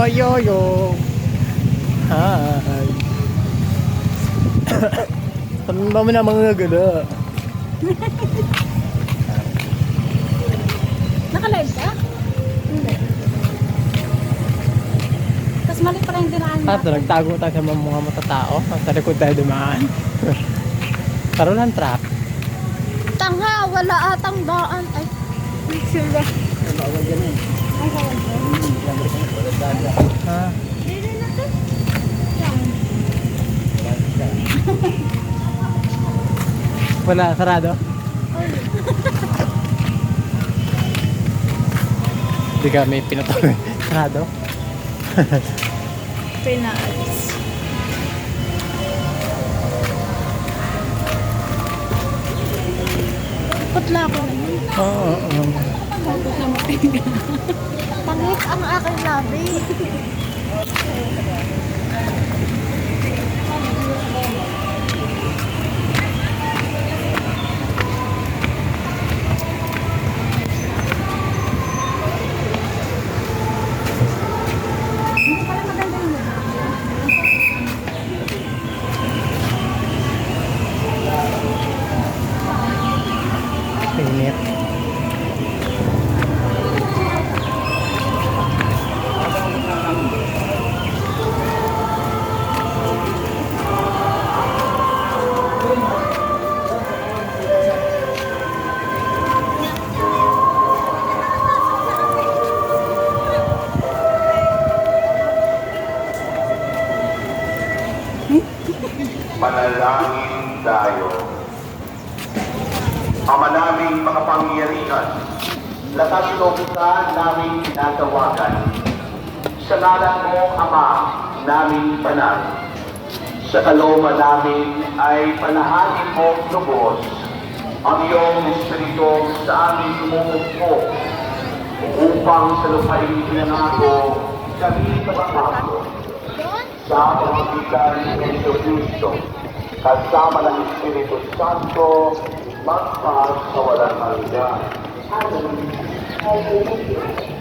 yo yo yo. Hi. Tanda mo na mga gala. Naka-live ka? Hindi. Tapos mali pa rin dinaan At nagtago tayo sa mga matatao. Sa likod tayo dumaan. Karoon ng trap. Tangha, wala atang daan. Ay, sila. Bawal yan eh. Ay, kawan ko. Wala, sarado. Hindi ka may pinatawag. sarado. Pinaalis. Putla ko na yun. Oo, oo. Pangit ang aking labi. Init. Manalangin tayo. Ama naming makapangyarihan, lakas loob ka naming tinatawagan. Sa ngalan mo, Ama, naming panal. Sa kalooban namin ay panahanin mo lubos ang iyong Espiritu sa aming lumumugpo upang sa lupain pinangako kami mapapasok sa pamamagitan ni Yesu Cristo, kasama ng Espiritu Santo, manfaat kepada manusia. Ada, ada, ada.